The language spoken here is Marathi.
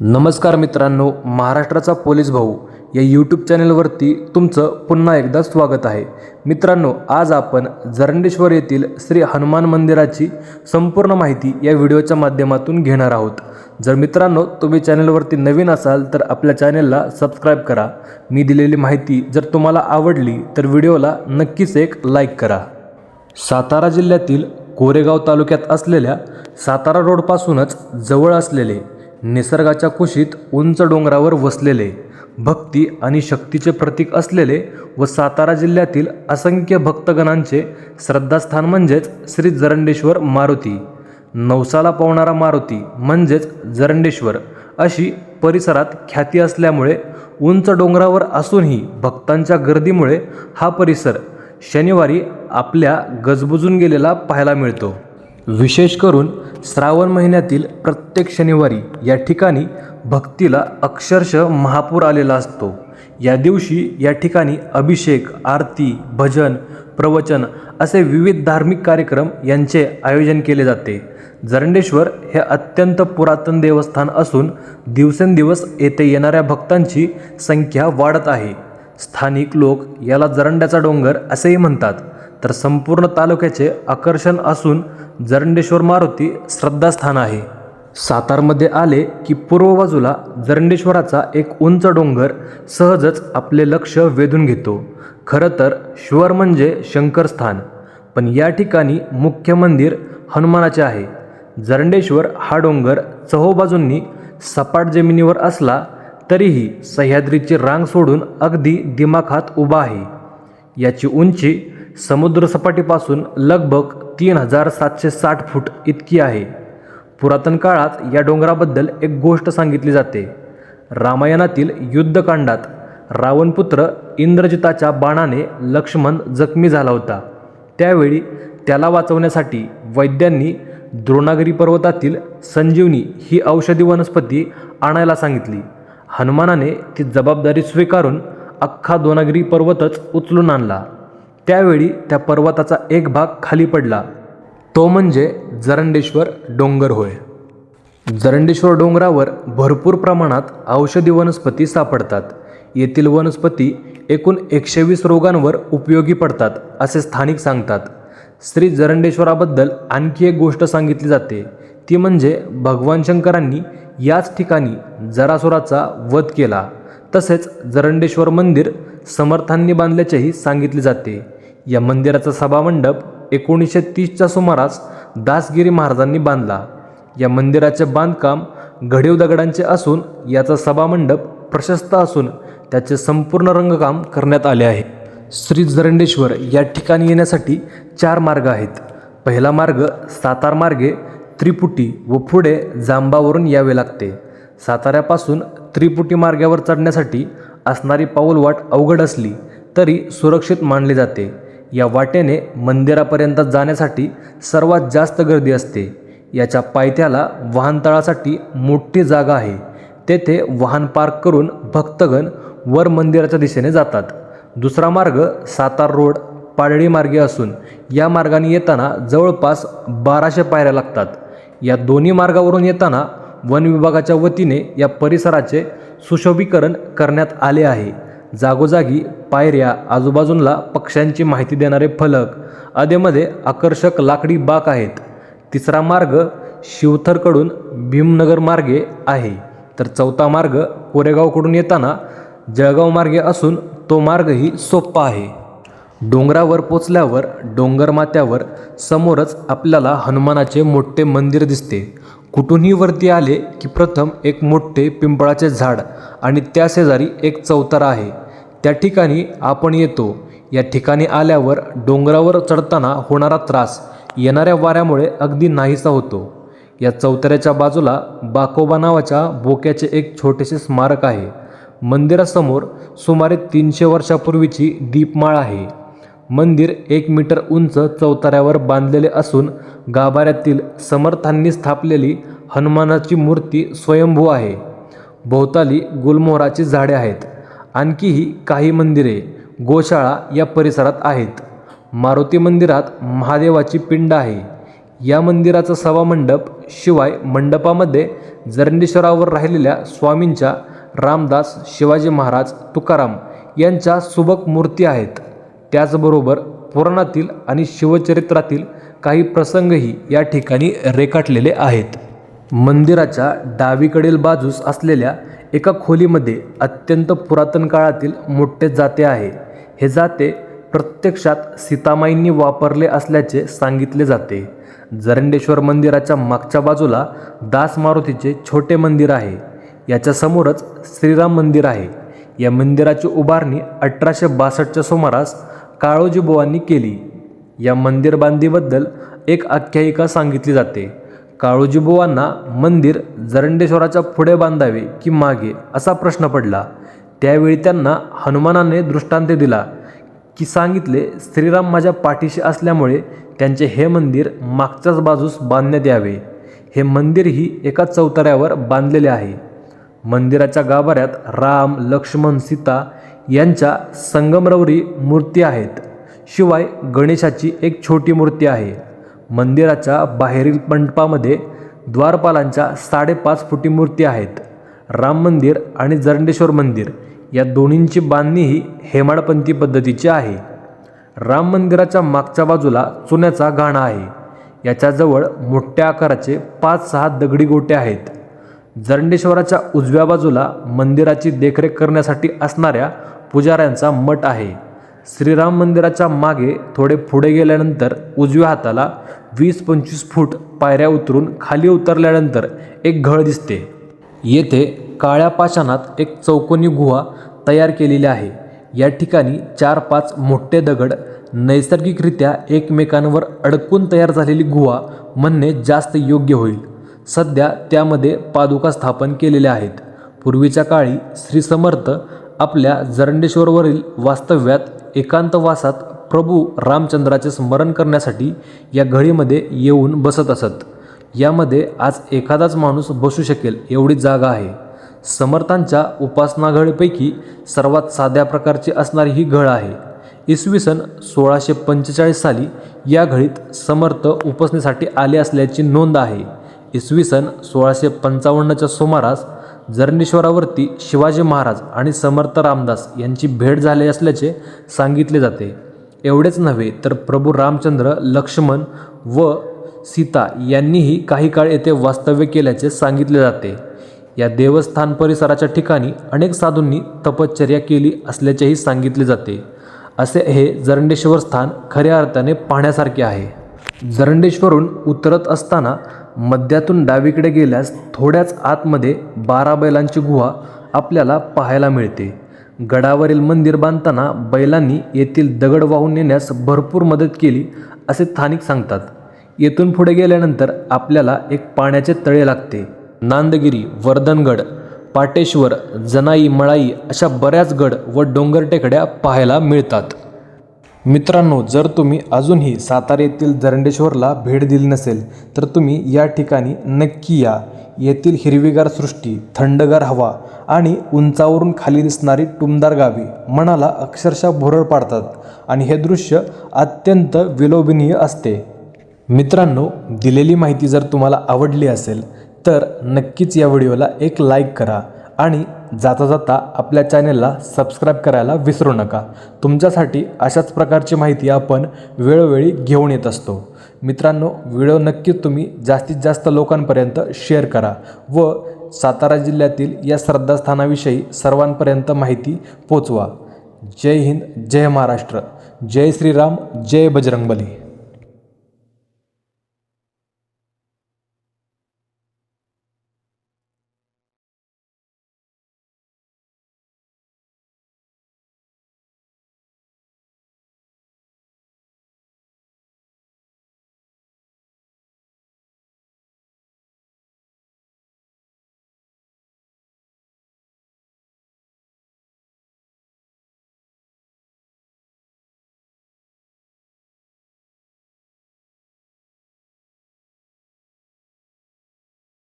नमस्कार मित्रांनो महाराष्ट्राचा पोलीस भाऊ या यूट्यूब चॅनलवरती तुमचं पुन्हा एकदा स्वागत आहे. मित्रांनो आज आपण जरंडेश्वर येथील श्री हनुमान मंदिराची संपूर्ण माहिती या व्हिडिओच्या माध्यमातून घेणार आहोत. जर मित्रांनो तुम्ही चॅनलवरती नवीन असाल तर आपल्या चॅनलला सबस्क्राईब करा. मी दिलेली माहिती जर तुम्हाला आवडली तर व्हिडिओला नक्कीच एक लाईक करा. सातारा जिल्ह्यातील कोरेगाव तालुक्यात असलेल्या सातारा रोडपासूनच जवळ असलेले निसर्गाच्या कुशीत उंच डोंगरावर वसलेले भक्ती आणि शक्तीचे प्रतीक असलेले व सातारा जिल्ह्यातील असंख्य भक्तगणांचे श्रद्धास्थान म्हणजेच श्री जरंडेश्वर मारुती नवसाला पावणारा मारुती म्हणजेच जरंडेश्वर अशी परिसरात ख्याती असल्यामुळे उंच डोंगरावर असूनही भक्तांच्या गर्दीमुळे हा परिसर शनिवारी आपल्या गजबजून गेलेला पाहायला मिळतो. विशेष करून श्रावण महिन्यातील प्रत्येक शनिवारी या ठिकाणी भक्तीला अक्षरशः महापूर आलेला असतो. या दिवशी या ठिकाणी अभिषेक आरती भजन प्रवचन असे विविध धार्मिक कार्यक्रम यांचे आयोजन केले जाते. जरंडेश्वर हे अत्यंत पुरातन देवस्थान असून दिवसेंदिवस येथे येणाऱ्या भक्तांची संख्या वाढत आहे. स्थानिक लोक याला जरंड्याचा डोंगर असेही म्हणतात. तर संपूर्ण तालुक्याचे आकर्षण असून जरंडेश्वर मारुती श्रद्धास्थान आहे. सातारमध्ये आले की पूर्व बाजूला जरंडेश्वराचा एक उंच डोंगर सहजच आपले लक्ष वेधून घेतो. खरं तर श्वर म्हणजे शंकरस्थान पण या ठिकाणी मुख्य मंदिर हनुमानाचे आहे. जरंडेश्वर हा डोंगर चहोबाजूंनी सपाट जमिनीवर असला तरीही सह्याद्रीची रांग सोडून अगदी दिमाखात उभा आहे. याची उंची समुद्रसपाटीपासून लगभग तीन हजार सातशे साठ फूट इतकी आहे. पुरातन काळात या डोंगराबद्दल एक गोष्ट सांगितली जाते. रामायणातील युद्धकांडात रावणपुत्र इंद्रजिताच्या बाणाने लक्ष्मण जखमी झाला होता. त्यावेळी त्याला वाचवण्यासाठी वैद्यांनी द्रोणागिरी पर्वतातील संजीवनी ही औषधी वनस्पती आणायला सांगितली. हनुमानाने ती जबाबदारी स्वीकारून अख्खा दोनागिरी पर्वतच उचलून आणला. त्यावेळी त्या पर्वताचा एक भाग खाली पडला. तो म्हणजे जरंडेश्वर डोंगर होय. जरंडेश्वर डोंगरावर भरपूर प्रमाणात औषधी वनस्पती सापडतात. येथील वनस्पती एकूण एकशे वीस रोगांवर उपयोगी पडतात असे स्थानिक सांगतात. श्री जरंडेश्वराबद्दल आणखी एक गोष्ट सांगितली जाते. ती म्हणजे भगवान शंकरांनी याच ठिकाणी जरासुराचा वध केला. तसेच जरंडेश्वर मंदिर समर्थांनी बांधल्याचेही सांगितले जाते. या मंदिराचा सभामंडप एकोणीसशे तीसच्या सुमारास दासगिरी महाराजांनी बांधला. या मंदिराचे बांधकाम घडीव दगडांचे असून याचा सभामंडप प्रशस्त असून त्याचे संपूर्ण रंगकाम करण्यात आले आहे. श्री जरंडेश्वर या ठिकाणी येण्यासाठी चार मार्ग आहेत. पहिला मार्ग सातार मार्गे त्रिपुटी व पुढे जांबावरून यावे लागते. साताऱ्यापासून त्रिपुटी मार्गावर चढण्यासाठी असणारी पाऊलवाट अवघड असली तरी सुरक्षित मानली जाते. या वाटेने मंदिरापर्यंत जाण्यासाठी सर्वात जास्त गर्दी असते. याच्या पायथ्याला वाहनतळासाठी मोठी जागा आहे. तेथे वाहन पार्क करून भक्तगण वर मंदिराच्या दिशेने जातात. दुसरा मार्ग सातार रोड पाडळी मार्गे असून या मार्गाने येताना जवळपास बाराशे पायऱ्या लागतात. या दोन्ही मार्गावरून येताना वन विभागाच्या वतीने या परिसराचे सुशोभीकरण करण्यात आले आहे. जागोजागी पायऱ्या आजूबाजूला पक्ष्यांची माहिती देणारे फलक अधेमध्ये आकर्षक लाकडी बाक आहेत. तिसरा मार्ग शिवथरकडून भीमनगर मार्गे आहे. तर चौथा मार्ग कोरेगावकडून येताना जळगाव मार्गे असून तो मार्गही सोपा आहे. डोंगरावर पोचल्यावर डोंगरमात्यावर समोरच आपल्याला हनुमानाचे मोठे मंदिर दिसते. कुठूनही वरती आले की प्रथम एक मोठे पिंपळाचे झाड आणि त्या शेजारी एक चौतारा आहे. त्या ठिकाणी आपण येतो. या ठिकाणी आल्यावर डोंगरावर चढताना होणारा त्रास येणाऱ्या वाऱ्यामुळे अगदी नाहीसा होतो. या चौताऱ्याच्या बाजूला बाकोबा नावाच्या बोक्याचे एक छोटेसे स्मारक आहे. मंदिरासमोर सुमारे तीनशे वर्षापूर्वीची दीपमाळ आहे. मंदिर एक मीटर उंच चौताऱ्यावर बांधलेले असून गाभाऱ्यातील समर्थांनी स्थापलेली हनुमानाची मूर्ती स्वयंभू आहे. भोवताली गुलमोहराची झाडे आहेत. आणखीही काही मंदिरे गोशाळा या परिसरात आहेत. मारुती मंदिरात महादेवाची पिंड आहे. या मंदिराचा सभामंडप शिवाय मंडपामध्ये जरंडेश्वरावर राहिलेल्या स्वामींच्या रामदास शिवाजी महाराज तुकाराम यांच्या सुबक मूर्ती आहेत. त्याचबरोबर पुराणातील आणि शिवचरित्रातील काही प्रसंगही या ठिकाणी रेखाटलेले आहेत. मंदिराच्या डावीकडील बाजूस असलेल्या एका खोलीमध्ये अत्यंत पुरातन काळातील मोठे जाते आहे. हे जाते प्रत्यक्षात सीतामाईंनी वापरले असल्याचे सांगितले जाते. जरंडेश्वर मंदिराच्या मागच्या बाजूला दास मारुतीचे छोटे मंदिर आहे. याच्या समोरच श्रीराम मंदिर आहे. या मंदिराची उभारणी अठराशे बासष्टच्या सुमारास काळोजीबुवांनी केली. या मंदिर बांधीबद्दल एक आख्यायिका सांगितली जाते. काळोजीबुवांना मंदिर जरंडेश्वराच्या पुढे बांधावे की मागे असा प्रश्न पडला. त्यावेळी त्यांना हनुमानाने दृष्टांत दिला की सांगितले श्रीराम माझ्या पाठीशी असल्यामुळे त्यांचे हे मंदिर मागच्याच बाजूस बांधण्यात यावे. हे मंदिरही एका चौतऱ्यावर बांधलेले आहे. मंदिराच्या गाभाऱ्यात राम लक्ष्मण सीता यांच्या संगमरवरी मूर्ती आहेत. शिवाय गणेशाची एक छोटी मूर्ती आहे. मंदिराच्या बाहेरील मंडपामध्ये द्वारपालांच्या साडेपाच फुटी मूर्ती आहेत. राम मंदिर आणि जरंडेश्वर मंदिर या दोन्हींची बांधणीही हेमाडपंथी पद्धतीची आहे. राम मंदिराच्या मागच्या बाजूला चुन्याचा गाणा आहे. याच्याजवळ मोठ्या आकाराचे पाच सहा दगडी गोटे आहेत. जरंडेश्वराच्या उजव्या बाजूला मंदिराची देखरेख करण्यासाठी असणाऱ्या पुजाऱ्यांचा मठ आहे. श्रीराम मंदिराच्या मागे थोडे पुढे गेल्यानंतर उजव्या हाताला वीस पंचवीस फूट पायऱ्या उतरून खाली उतरल्यानंतर एक घळ दिसते. येथे काळ्या पाषाणात एक चौकोनी गुहा तयार केलेली आहे. या ठिकाणी चार पाच मोठे दगड नैसर्गिकरित्या एकमेकांवर अडकून तयार झालेली गुहा म्हणणे जास्त योग्य होईल. सध्या त्यामध्ये पादुका स्थापन केलेल्या आहेत. पूर्वीच्या काळी श्री समर्थ आपल्या जरंडेश्वरवरील वास्तव्यात एकांतवासात प्रभू रामचंद्राचे स्मरण करण्यासाठी या घळीमध्ये येऊन बसत असत. यामध्ये आज एखादाच माणूस बसू शकेल एवढी जागा आहे. समर्थांच्या उपासनाघळीपैकी सर्वात साध्या प्रकारची असणारी ही घळ आहे. इसवी सन सोळाशे पंचेचाळीस साली या घळीत समर्थ उपासनेसाठी आले असल्याची नोंद आहे. इसवी सन सोळाशे पंचावन्नच्या सुमारास जरंडेश्वरावरती शिवाजी महाराज आणि समर्थ रामदास यांची भेट झाली असल्याचे सांगितले जाते. एवढेच नव्हे तर प्रभू रामचंद्र लक्ष्मण व सीता यांनीही काही काळ येथे वास्तव्य केल्याचे सांगितले जाते. या देवस्थान परिसराच्या ठिकाणी अनेक साधूंनी तपश्चर्या केली असल्याचेही सांगितले जाते. असे हे जरंडेश्वर स्थान खऱ्या अर्थाने पाहण्यासारखे आहे. जरंडेश्वरून उतरत असताना मध्यातून डावीकडे गेल्यास थोड्याच आतमध्ये बारा बैलांची गुहा आपल्याला पाहायला मिळते. गडावरील मंदिर बांधताना बैलांनी येथील दगड वाहून नेण्यास भरपूर मदत केली असे स्थानिक सांगतात. येथून पुढे गेल्यानंतर आपल्याला एक पाण्याचे तळे लागते. नांदगिरी वर्धनगड पाटेश्वर जनाई मळाई अशा बऱ्याच गड व डोंगर टेकड्या पाहायला मिळतात. मित्रांनो जर तुम्ही अजूनही सातारा येथील जरंडेश्वरला भेट दिली नसेल तर तुम्ही या ठिकाणी नक्की या. येथील हिरवीगार सृष्टी थंडगार हवा आणि उंचावरून खाली दिसणारी टुमदार गावी मनाला अक्षरशः भुरळ पाडतात आणि हे दृश्य अत्यंत विलोभनीय असते. मित्रांनो दिलेली माहिती जर तुम्हाला आवडली असेल तर नक्कीच या व्हिडिओला एक लाईक करा. आणि जाता जाता आपल्या चॅनेलला सबस्क्राईब करायला विसरू नका. तुमच्यासाठी अशाच प्रकारची माहिती आपण वेळोवेळी घेऊन येत असतो. मित्रांनो व्हिडिओ नक्कीच तुम्ही जास्तीत जास्त लोकांपर्यंत शेअर करा व सातारा जिल्ह्यातील या श्रद्धास्थानाविषयी सर्वांपर्यंत माहिती पोचवा. जय हिंद जय महाराष्ट्र. जय श्रीराम जय बजरंगबली.